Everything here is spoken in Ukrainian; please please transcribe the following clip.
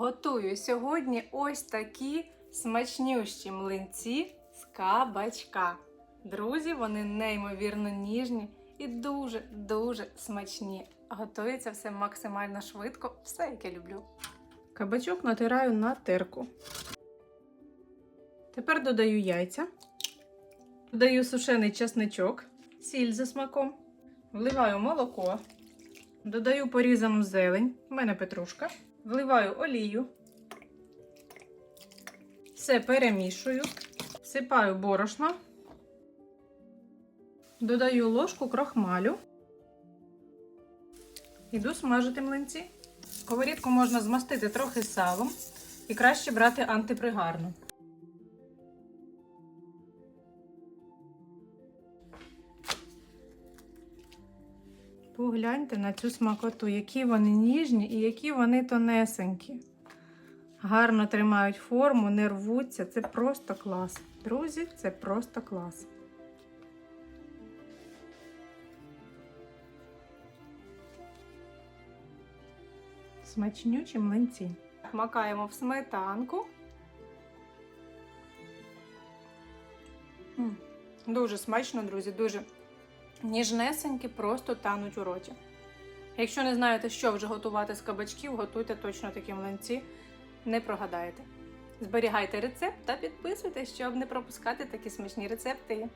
Готую сьогодні ось такі смачнющі млинці з кабачка. Друзі, вони неймовірно ніжні і дуже-дуже смачні. Готується все максимально швидко, все як я люблю. Кабачок натираю на терку. Тепер додаю яйця. Додаю сушений чесничок, сіль за смаком. Вливаю молоко. Додаю порізану зелень. У мене петрушка. Вливаю олію. Все перемішую. Всипаю борошно. Додаю ложку крохмалю. Іду смажити млинці. Сковорідку можна змастити трохи салом і краще брати антипригарну. Погляньте на цю смакоту, які вони ніжні і які вони тонесенькі. Гарно тримають форму, не рвуться. Це просто клас. Друзі, це просто клас. Смачнючі млинці. Макаємо в сметанку. Дуже смачно, друзі, дуже ніжнесенькі, просто тануть у роті. Якщо не знаєте, що вже готувати з кабачків, готуйте точно такі млинці, не прогадаєте. Зберігайте рецепт та підписуйтесь, щоб не пропускати такі смачні рецепти.